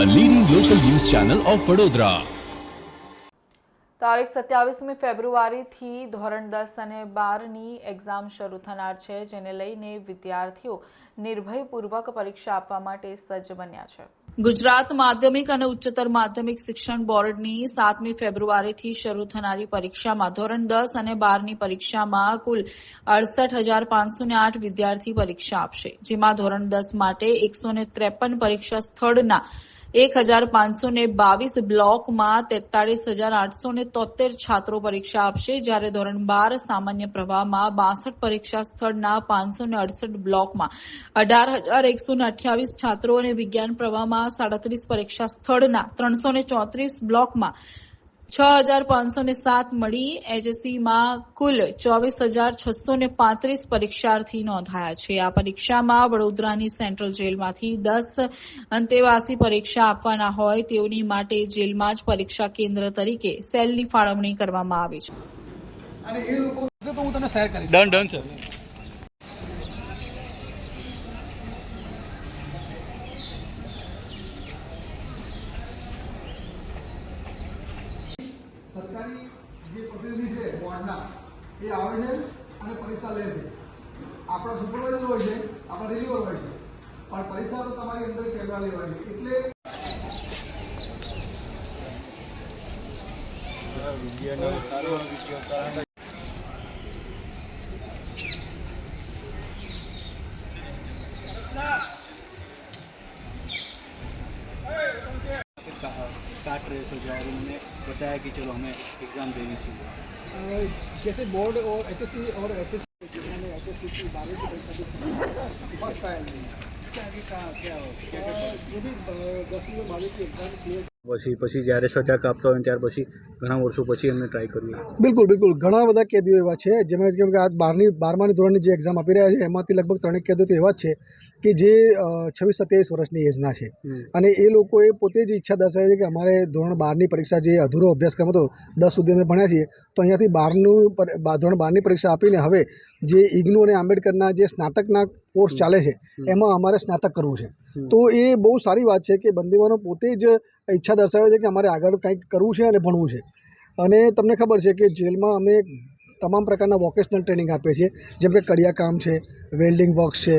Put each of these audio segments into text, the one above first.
Channel of Vadodara તારીખ સત્યાવીસમી ફેબ્રુઆરીથી ધોરણ દસ અને બારની એક્ઝામ શરૂ થનાર છે જેને લઈને વિદ્યાર્થીઓ નિર્ભયપૂર્વક પરીક્ષા આપવા માટે સજ્જ બન્યા છે. ગુજરાત માધ્યમિક અને ઉચ્ચતર માધ્યમિક શિક્ષણ બોર્ડની સાતમી ફેબ્રુઆરીથી શરૂ થનારી પરીક્ષામાં ધોરણ દસ અને બારની પરીક્ષામાં કુલ અડસઠ હજાર પાંચસો ને આઠ વિદ્યાર્થી પરીક્ષા આપશે જેમાં ધોરણ દસ માટે એકસો ને ત્રેપન પરીક્ષા સ્થળના એક હજાર પાંચસો ને બાવીસ બ્લોકમાં તેતાળીસ હજાર આઠસો ને તોતેર છાત્રો પરીક્ષા આપશે. જ્યારે ધોરણ બાર સામાન્ય પ્રવાહમાં બાસઠ પરીક્ષા સ્થળના પાંચસો ને અડસઠ બ્લોકમાં અઢાર હજાર એકસો ને અઠ્યાવીસ છાત્રો અને વિજ્ઞાન પ્રવાહમાં સાડત્રીસ પરીક્ષા સ્થળના ત્રણસો ને ચોત્રીસ બ્લોકમાં છ હજાર પાંચસો ને સાત મળી એચએસસીમાં કુલ ચોવીસ હજાર છસો ને પાંત્રીસ પરીક્ષાર્થી નોંધાયા છે. આ પરીક્ષામાં વડોદરાની સેન્ટ્રલ જેલમાંથી દસ અંતેવાસી પરીક્ષા આપવાના હોય તેઓની માટે જેલમાં જ પરીક્ષા કેન્દ્ર તરીકે સેલની ફાળવણી કરવામાં આવી છે. અને એ લોકો તો હું તને શેર કરીશ. ડન ડન સર સરકારી જે પ્રતિનિધિ છે વોર્ડના એ આવે છે અને પરીક્ષા લે છે. આપણા સુપરવાઇઝર હોય છે, આપણા રિલીવર હોય છે. પણ પરીક્ષા તો તમારી અંદર કેમેરા લેવાની. એટલે काट उन्होंने है कि चलो हमें एग्ज़ाम देनी चाहिए। जैसे बोर्ड और एच एस और एस एस की बारहवीं की परीक्षा फ़र्स्ट आया क्या क्या हो? जो भी दसवीं और बारहवीं की एग्ज़ाम क्लियर પછી પછી જ્યારે સજા કાપતા હોય ત્યાર પછી ઘણા વર્ષો પછી એમને ટ્રાય કર્યું બિલકુલ બિલકુલ. ઘણા બધા કેદીઓ એવા છે જેમાં કેમ કે આ બારની બારમાની ધોરણની જે એક્ઝામ આપી રહ્યા છે એમાંથી લગભગ ત્રણેક કેદીઓ તો એવા છે કે જે છવ્વીસ સત્યાવીસ વર્ષની એજના છે. અને એ લોકોએ પોતે જ ઈચ્છા દર્શાવી છે કે અમારે ધોરણ બારની પરીક્ષા જે અધૂરો અભ્યાસક્રમ હતો દસ સુધી અમે ભણ્યા છીએ તો અહીંયાથી બારનું ધોરણ બારની પરીક્ષા આપીને હવે જે ઇગ્નુ અને આંબેડકરના જે સ્નાતકના કોર્સ ચાલે છે. એમાં અમારે સ્નાતક કરવું છે. તો એ બહુ સારી વાત છે કે બંદીવાનો પોતે જ ઈચ્છા દર્શાવે છે કે અમારે આગળ કંઈક કરવું છે અને ભણવું છે. અને તમને ખબર છે કે જેલમાં અમે તમામ પ્રકારના વોકેશનલ ટ્રેનિંગ આપીએ છીએ. જેમ કે કડિયા કામ છે વેલ્ડિંગ વર્ક છે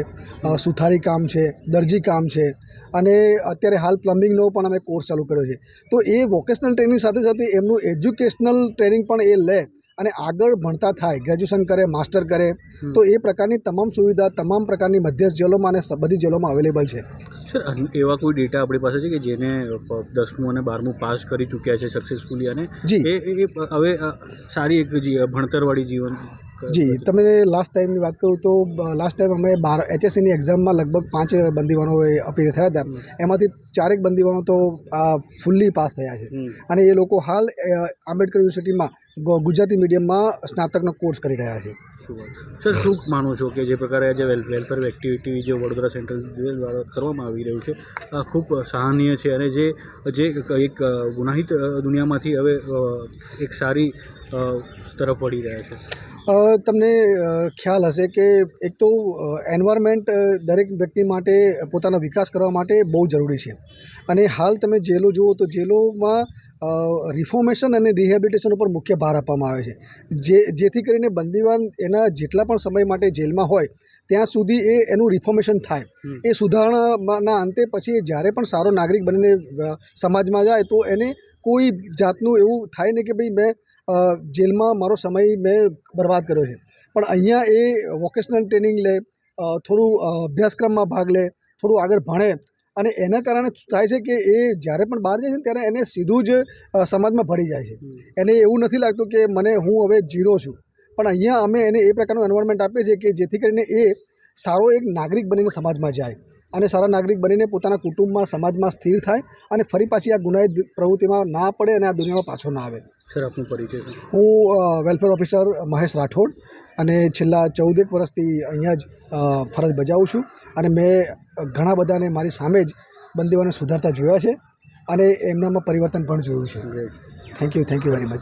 સુથારી કામ છે દરજી કામ છે. અને અત્યારે હાલ પ્લમ્બિંગનો પણ અમે કોર્સ ચાલુ કર્યો છે. તો એ વોકેશનલ ટ્રેનિંગ સાથે સાથે એમનું એજ્યુકેશનલ ટ્રેનિંગ પણ એ લે અને આગળ ભણતા થાય ગ્રેજ્યુએશન કરે માસ્ટર કરે તો એ પ્રકારની તમામ સુવિધા તમામ પ્રકારની મધ્યસ્થ જેલોમાં અને બધી જેલોમાં અવેલેબલ છે. સર એવા કોઈ ડેટા આપણી પાસે છે કે જેને દસમું અને બારમું પાસ કરી ચૂક્યા છે સક્સેસફુલી અને. એ હવે સારી એક ભણતરવાળી જીવન જી તમે લાસ્ટ ટાઈમની વાત કરું તો લાસ્ટ ટાઈમ અમે બાર એચએસસીની એક્ઝામમાં લગભગ પાંચ બંદીવાનો અપીલ થયા હતા. એમાંથી ચારેક બંદીવાનો તો ફૂલ્લી પાસ થયા છે. અને એ લોકો હાલ આંબેડકર યુનિવર્સિટીમાં ગુજરાતી મીડિયમમાં સ્નાતકનો કોર્સ કરી રહ્યા છે. સર શું માનો છો કે જે પ્રકારે જે વેલ વેલફેર એક્ટિવિટી જે વડોદરા સેન્ટ્રલ દ્વારા કરવામાં આવી રહ્યું છે આ ખૂબ સરાહનીય છે અને જે જે એક ગુનાહિત દુનિયામાંથી હવે એક સારી તરફ વળી રહ્યા છે? તમને ખ્યાલ હશે કે એક તો એન્વાયરમેન્ટ દરેક વ્યક્તિ માટે પોતાનો વિકાસ કરવા માટે બહુ જરૂરી છે. અને હાલ તમે જેલો જુઓ તો જેલોમાં રિફોર્મેશન અને રિહેબિલિટેશન ઉપર મુખ્ય ભાર આપવામાં આવે છે. જે જેથી કરીને બંદીવાન એના જેટલા પણ સમય માટે જેલમાં હોય ત્યાં સુધી એ એનું રિફોર્મેશન થાય. એ સુધારણાના અંતે પછી જ્યારે પણ સારો નાગરિક બનીને સમાજમાં જાય તો એને કોઈ જાતનું એવું થાય ને કે ભાઈ મેં જેલમાં મારો સમય મેં બરબાદ કર્યો છે. પણ અહીંયા એ વોકેશનલ ટ્રેનિંગ લે થોડું અભ્યાસક્રમમાં ભાગ લે થોડું આગળ ભણે અને એના કારણે થાય છે કે એ જ્યારે પણ બહાર જાય છે ને ત્યારે એને સીધું જ સમાજમાં ભળી જાય છે. એને એવું નથી લાગતું કે મને હું હવે જીરો છું. પણ અહીંયા અમે એને એ પ્રકારનું એન્વાયરમેન્ટ આપીએ છીએ કે જેથી કરીને એ સારો એક નાગરિક બનીને સમાજમાં જાય અને સારા નાગરિક બનીને પોતાના કુટુંબમાં સમાજમાં સ્થિર થાય અને ફરી પાછી આ ગુનાહિત પ્રવૃત્તિમાં ના પડે અને આ દુનિયામાં પાછો ના આવે. સર આપનો પરિચય હું વેલફેર ઓફિસર મહેશ રાઠોડ અને છેલ્લા ચૌદેક વર્ષથી અહીંયા જ ફરજ બજાવું છું. અને મેં ઘણા બધાને મારી સામે જ બંદીઓને સુધારતા જોયા છે અને એમનામાં પરિવર્તન પણ જોયું છે. Thank you thank you very much